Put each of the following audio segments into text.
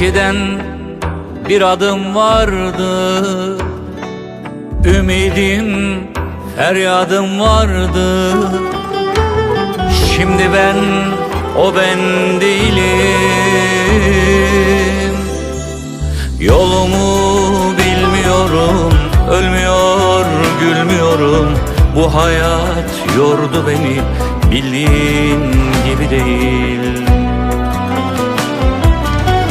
Eskiden bir adım vardı. Ümidim, feryadım vardı. Şimdi ben o ben değilim. Yolumu bilmiyorum Ölmüyor, gülmüyorum. Bu hayat yordu beni Bildiğin gibi değil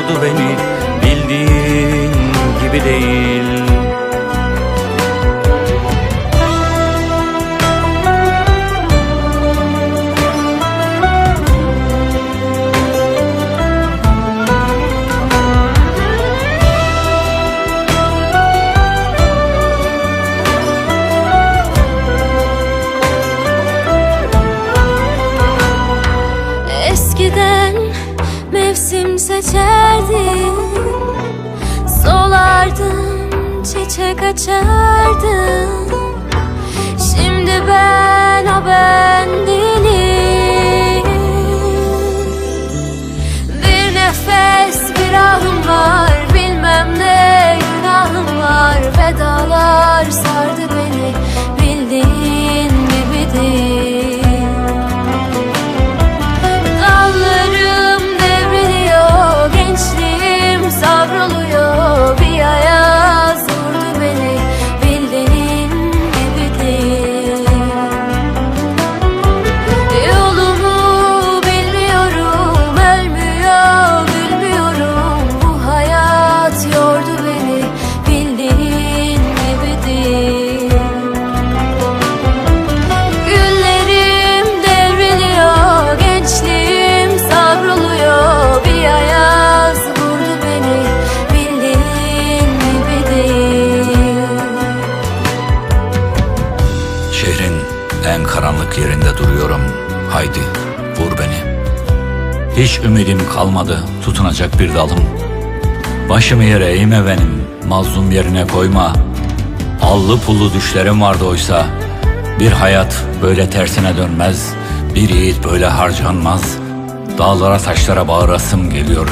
yordu beni Bildiğin gibi değil. Eskiden mevsim seçerdim çiçek açardım Şimdi ben o ben değilim. Bir nefes bir ahım var. Bilmem ne günahım var. Vedalar sardı beni en karanlık yerinde duruyorum. Haydi vur beni. Hiç ümidim kalmadı tutunacak bir dalım. Başımı yere eğme benim Mazlum yerine koyma. Allı pullu düşlerim vardı oysa Bir hayat böyle tersine dönmez. Bir yiğit böyle harcanmaz. Dağlara taşlara bağırasım geliyor.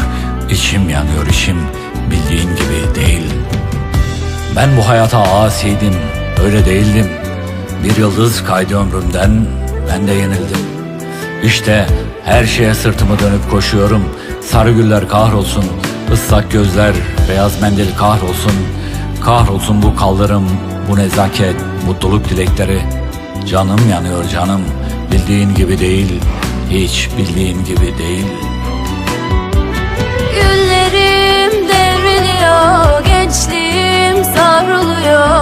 İçim yanıyor içim Bildiğin gibi değil. Ben bu hayata asiydim, öyle değildim. Bir yıldız kaydı ömrümden, ben de yenildim. İşte her şeye sırtımı dönüp koşuyorum. Sarı güller kahrolsun, ıslak gözler, beyaz mendil kahrolsun. Kahrolsun bu kaldırım, bu nezaket, mutluluk dilekleri. Canım yanıyor canım, bildiğin gibi değil, hiç bildiğin gibi değil. Güllerim devriliyor, gençliğim savruluyor